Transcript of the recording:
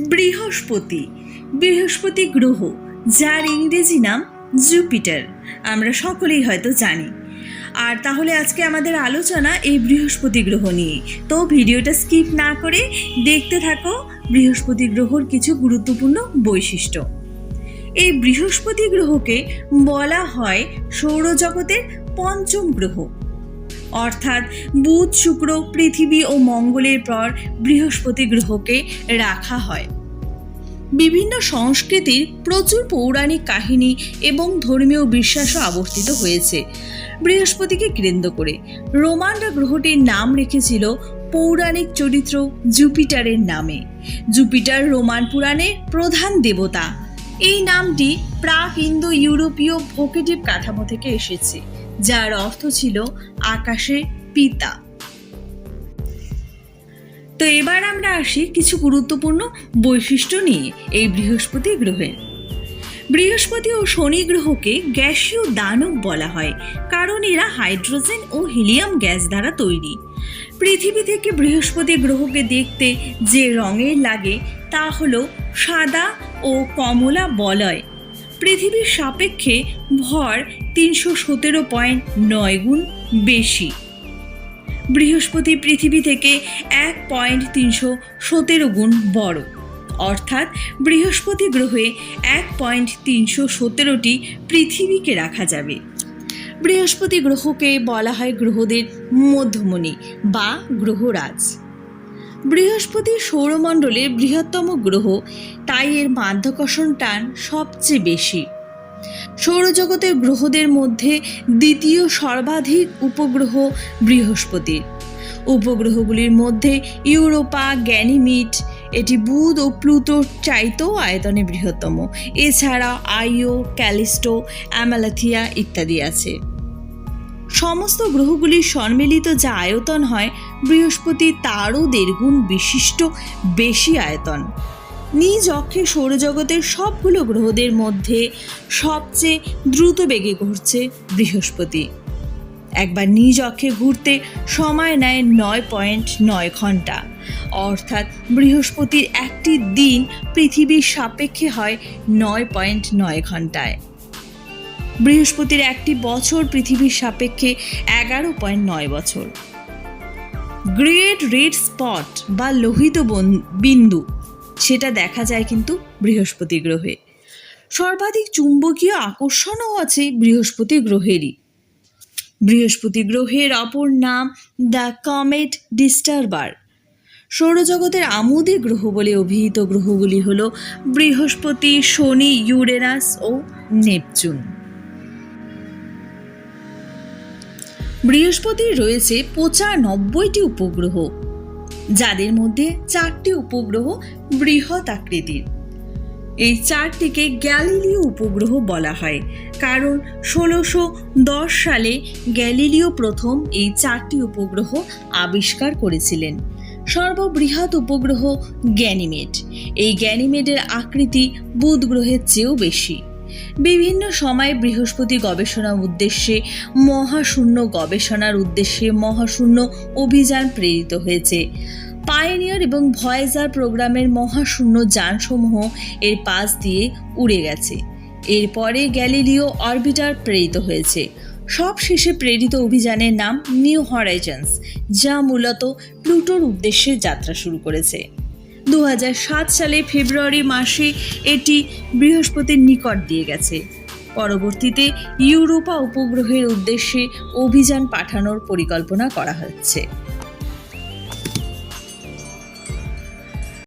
বৃহস্পতি বৃহস্পতি গ্রহ, যার ইংরেজি নাম জুপিটার। আমরা সকলেই হয়তো জানি। আর তাহলে আজকে আমাদের আলোচনা এই বৃহস্পতি গ্রহ নিয়ে। তো ভিডিওটা স্কিপ না করে দেখতে থাকো, বৃহস্পতি গ্রহর কিছু গুরুত্বপূর্ণ বৈশিষ্ট্য। এই বৃহস্পতি গ্রহকে বলা হয় সৌরজগতের পঞ্চম গ্রহ। অর্থাৎ বুধ, শুক্র, পৃথিবী ও মঙ্গলের পর বৃহস্পতি গ্রহকে রাখা হয়। বিভিন্ন সংস্কৃতির প্রচুর পৌরাণিক কাহিনী এবং ধর্মীয় বিশ্বাসও আবর্তিত হয়েছে। বৃহস্পতিকে কেন্দ্র করে রোমানরা গ্রহটির নাম রেখেছিল পৌরাণিক চরিত্র জুপিটারের নামে। জুপিটার রোমান পুরাণের প্রধান দেবতা। এই নামটি প্রাক ইন্দো ইউরোপীয় ভোকেটিভ কাঠামো থেকে এসেছে। যার অর্থ ছিল আকাশে পিতা। তো এবার আমরা আসি কিছু গুরুত্বপূর্ণ বৈশিষ্ট্য নিয়ে এই বৃহস্পতি গ্রহের বৃহস্পতি ও শনি গ্রহকে গ্যাসীয় দানব বলা হয়, কারণ এরা হাইড্রোজেন ও হিলিয়াম গ্যাস দ্বারা তৈরি। পৃথিবী থেকে বৃহস্পতি গ্রহকে দেখতে যে রঙের লাগে, তা হলো সাদা ও কমলা বলয়। পৃথিবীর সাপেক্ষে ভর তিনশো সতেরো পয়েন্ট নয় গুণ বেশি। বৃহস্পতি পৃথিবী থেকে এক পয়েন্ট তিনশো সতেরো গুণ বড়। অর্থাৎ বৃহস্পতি গ্রহে এক পয়েন্ট তিনশো সতেরোটি পৃথিবীকে রাখা যাবে। বৃহস্পতি গ্রহকে বলা হয় গ্রহদের মধ্যমণি বা গ্রহরাজ। বৃহস্পতি সৌরমণ্ডলের বৃহত্তম গ্রহ, তাই এর মাধ্যাকর্ষণ টান সবচেয়ে বেশি। সৌরজগতের গ্রহদের মধ্যে দ্বিতীয় সর্বাধিক উপগ্রহ বৃহস্পতির। উপগ্রহগুলির মধ্যে ইউরোপা, গ্যানিমিট, এটি বুধ ও প্লুটোর চাইতেও আয়তনে বৃহত্তম। এছাড়া আইও, ক্যালিস্টো, অ্যামালাথিয়া ইত্যাদি আছে। সমস্ত গ্রহগুলির সম্মিলিত যা আয়তন হয়, বৃহস্পতি তারও দেড়গুণ বিশিষ্ট, বেশি আয়তন। নিজ অক্ষে সৌরজগতের সবগুলো গ্রহদের মধ্যে সবচেয়ে দ্রুত বেগে ঘুরছে বৃহস্পতি। একবার নিজ অক্ষে ঘুরতে সময় নেয় নয় পয়েন্ট নয় ঘণ্টা। অর্থাৎ বৃহস্পতির একটি দিন পৃথিবীর সাপেক্ষে হয় নয় পয়েন্ট নয় ঘন্টায়। বৃহস্পতির একটি বছর পৃথিবীর সাপেক্ষে এগারো পয়েন্ট নয় বছর। গ্রেট রেড স্পট বা লোহিত বন- বিন্দু, সেটা দেখা যায় কিন্তু বৃহস্পতি গ্রহে। সর্বাধিক চুম্বকীয় আকর্ষণও আছে বৃহস্পতি গ্রহেরই। বৃহস্পতি গ্রহের অপর নাম দ্য কমেট ডিস্টারবার। সৌরজগতের আমুদী গ্রহ বলে অভিহিত গ্রহগুলি হল বৃহস্পতি, শনি, ইউরেনাস ও নেপচুন। বৃহস্পতির রয়েছে পঁচানব্বইটি উপগ্রহ, যাদের মধ্যে চারটি উপগ্রহ বৃহৎ আকৃতির। এই চারটিকে গ্যালিলীয় উপগ্রহ বলা হয়, কারণ ষোলোশো দশ সালে গ্যালিলীয় প্রথম এই চারটি উপগ্রহ আবিষ্কার করেছিলেন। সর্ববৃহৎ উপগ্রহ গ্যানিমেড, এই গ্যানিমেডের আকৃতি বুধ গ্রহের চেয়েও বেশি। বিভিন্ন সময়ে বৃহস্পতি গবেষণা উদ্দেশ্যে, মহাশূন্য গবেষণার উদ্দেশ্যে মহাশূন্য অভিযান প্রেরিত হয়েছে। পায়োনিয়ার এবং ভয়েজার প্রোগ্রামের মহাশূন্য যানসমূহ এর পাশ দিয়ে উড়ে গেছে। এরপরে গ্যালিলিও অরবিটার প্রেরিত হয়েছে। সব শেষে প্রেরিত অভিযানের নাম নিউ হরাইজন্স যা মূলত প্লুটোর উদ্দেশ্যে যাত্রা শুরু করেছে। দু হাজার সাত সালে ফেব্রুয়ারি মাসে এটি বৃহস্পতির নিকট দিয়ে গেছে। পরবর্তীতে ইউরোপা উপগ্রহের উদ্দেশ্যে অভিযান পাঠানোর পরিকল্পনা করা হচ্ছে।